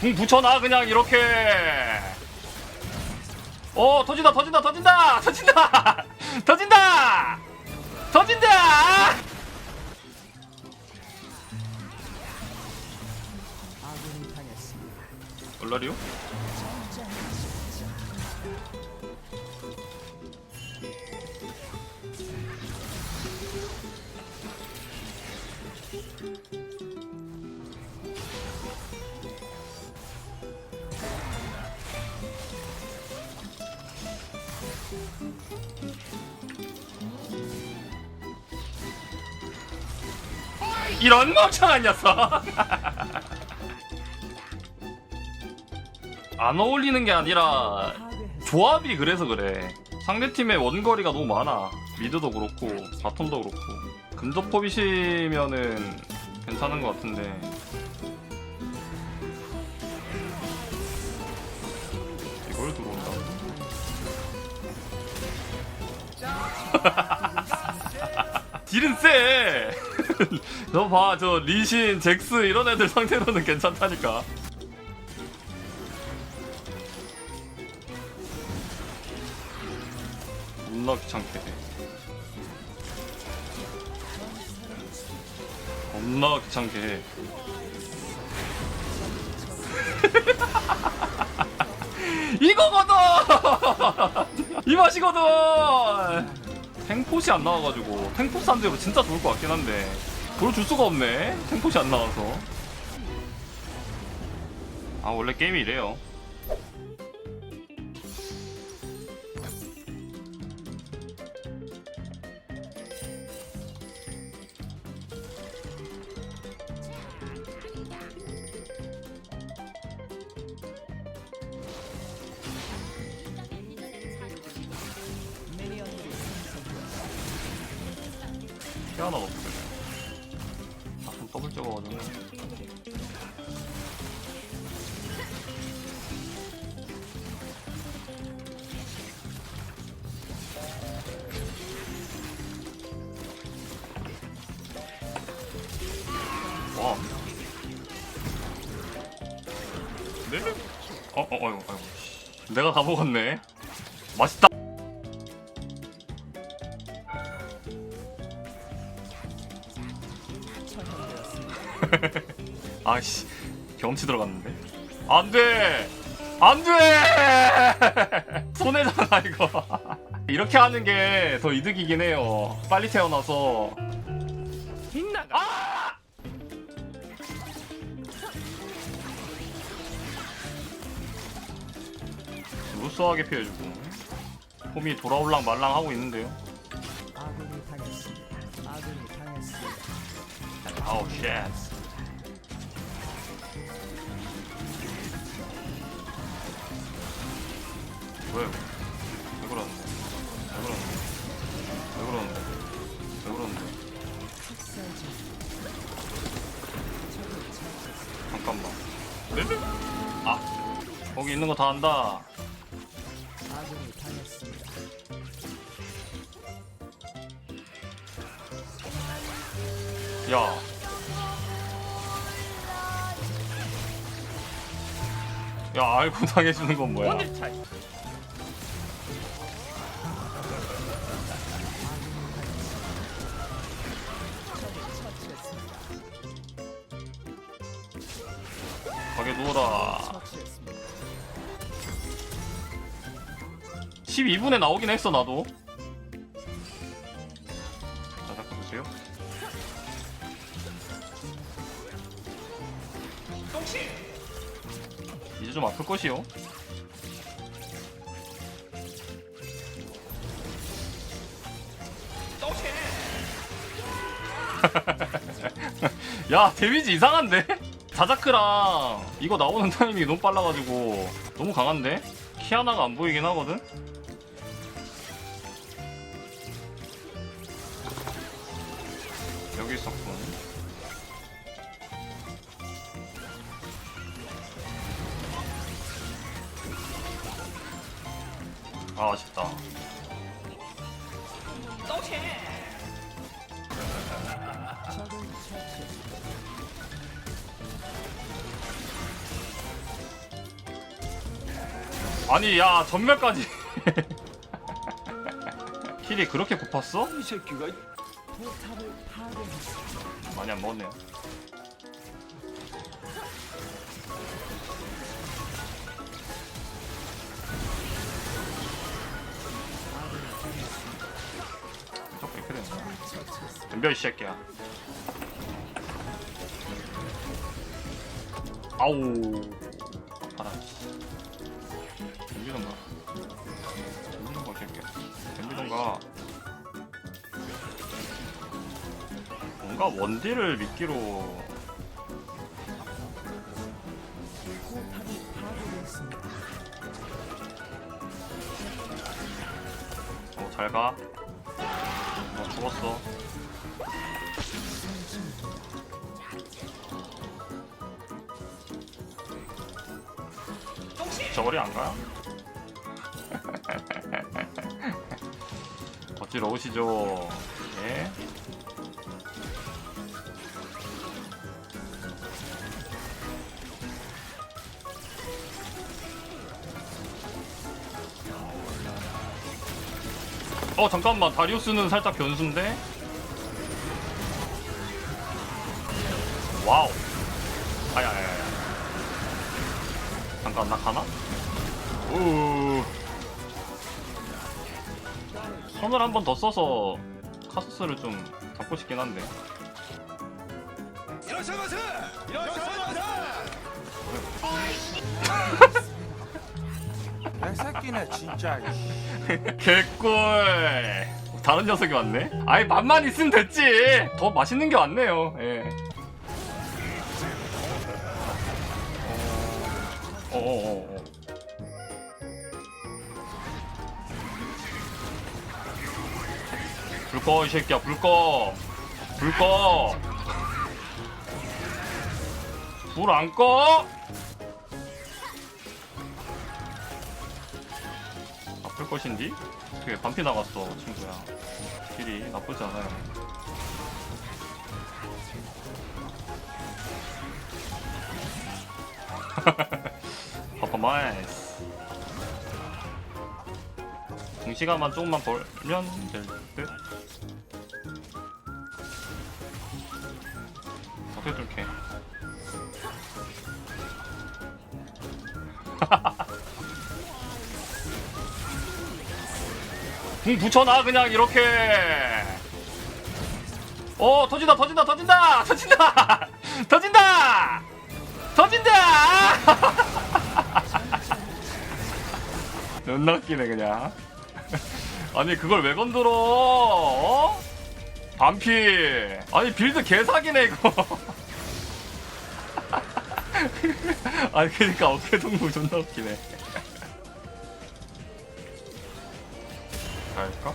궁 붙여놔 그냥 이렇게. 어 터진다 터진다 터진다! 터진다! 터진다! 터진다. 얼라리오? 이런 멍청한 녀석. 안 어울리는 게 아니라 조합이 그래서 그래. 상대팀의 원거리가 너무 많아. 미드도 그렇고 바텀도 그렇고. 근접 포비시면은 괜찮은 것 같은데 딜은 세! 너 봐, 저 리신, 잭스 이런 애들 상대로는 괜찮다니까. 귀찮게 해. 이거거든! 이 맛이거든! 탱포시 안 나와가지고 탱포 산대로 진짜 좋을 것 같긴 한데 보여줄 수가 없네. 탱포시 안 나와서. 아 원래 게임이 이래요 하나 없어 아좀 더블 찍어가지고 와 네? 어, 어, 어이구, 어이구. 씨. 내가 다 먹었네. 맛있다. 아씨 경치 들어갔는데? 안돼! 안돼! 손해잖아 이거. 이렇게 하는 게 더 이득이긴 해요. 빨리 태어나서. 아! 루스하게 피해주고. 폼이 돌아올랑 말랑 하고 있는데요. 아군이 당했습니다. 아군이 당했습니다. 아우 쉣 왜? 왜 그러는데? 왜 그러는데? 왜 그러는데? 왜 그러는데? 잠깐만. 아, 거기 있는 거 다 안다. 야. 야, 알고 당해주는 건 뭐야? 가게 누워라. 처치했습니다. 12분에 나오긴 했어, 나도. 자, 잠깐 보세요. 이제 좀 아플 것이요. 야 데미지 이상한데? 자자크랑 이거 나오는 타이밍이 너무 빨라가지고 너무 강한데? 키아나가 안 보이긴 하거든? 여기 있었군 아 아쉽다 아니 야 전멸까지 킬이 그렇게 고팠어? 이 새끼가. 많이 안 먹었네요. 저게 그래. 덤벼 이 새끼야 아우 덤비던가 뭔가 원딜을 파괴됐습니다. 어, 잘 가. 어, 죽었어. 저거리 안 가요? 어찌러 오시죠. 예. 어 잠깐만 다리우스는 살짝 변수인데 와우 아야야야 잠깐 나 가나? 오 선을 한 번 더 써서 카소스를 좀 잡고 싶긴 한데! 이러셔마세! 새끼네 진짜 개꿀 다른 녀석이 왔네? 아이 맛만 있으면 됐지 더 맛있는 게 왔네요 예. 어어어 꺼 이 새끼야 불 꺼. 불 꺼. 불 안 꺼? 아플 것인지? 되게 반피 나갔어 친구야. 딜이 나쁘지 않아요. 퍼포마이스 공시간만 조금만 벌면 될 듯 어떻게 뚫게. 궁 붙여놔 그냥 이렇게. 어 터진다 터진다 터진다! 터진다! 터진다! 터진다! 존나 웃기네 그냥 아니 그걸 왜 건드려 어? 반피 아니 빌드 개사기네 이거 아니 그니까 어깨 동무 존나 웃기네 갈까?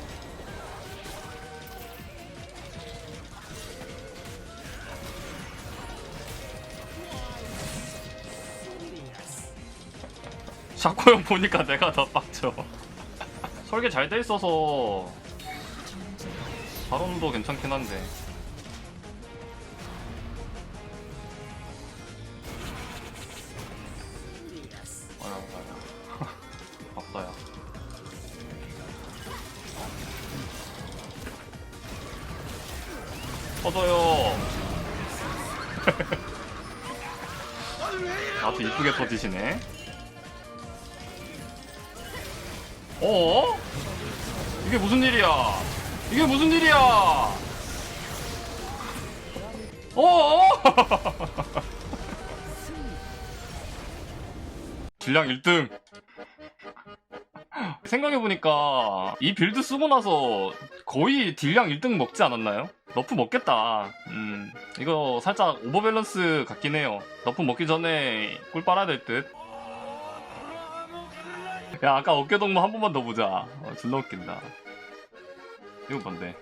샤코 형 보니까 내가 더 빡쳐. 설계 잘 돼 있어서 바론도 괜찮긴 한데. 터져요. 아주 이쁘게 터지시네. 어? 이게 무슨 일이야? 이게 무슨 일이야? 어? 질량 1등. 생각해보니까 이 빌드 쓰고 나서 거의 딜량 1등 먹지 않았나요? 너프 먹겠다. 음, 이거 살짝 오버밸런스 같긴 해요. 너프 먹기 전에 꿀 빨아야 될 듯. 야, 아까 어깨 동무 한 번만 더 보자. 어, 존나 웃긴다. 이거 뭔데?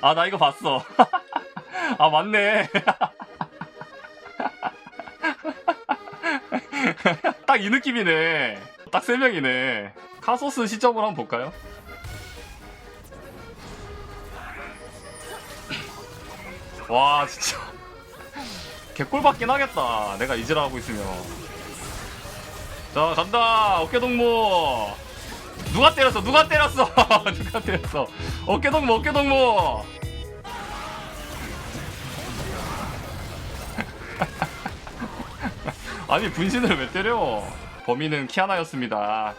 아, 나 이거 봤어. 아, 맞네. 딱 이 느낌이네. 딱 세 명이네. 카소스 시점으로 한번 볼까요? 와 진짜 개꿀 받긴 하겠다 내가 이지라 하고 있으면 자 간다. 어깨 동무. 누가 때렸어? 누가 때렸어? 누가 때렸어? 어깨 동무 어깨 동무. 아니 분신을 왜 때려? 범인은 키아나였습니다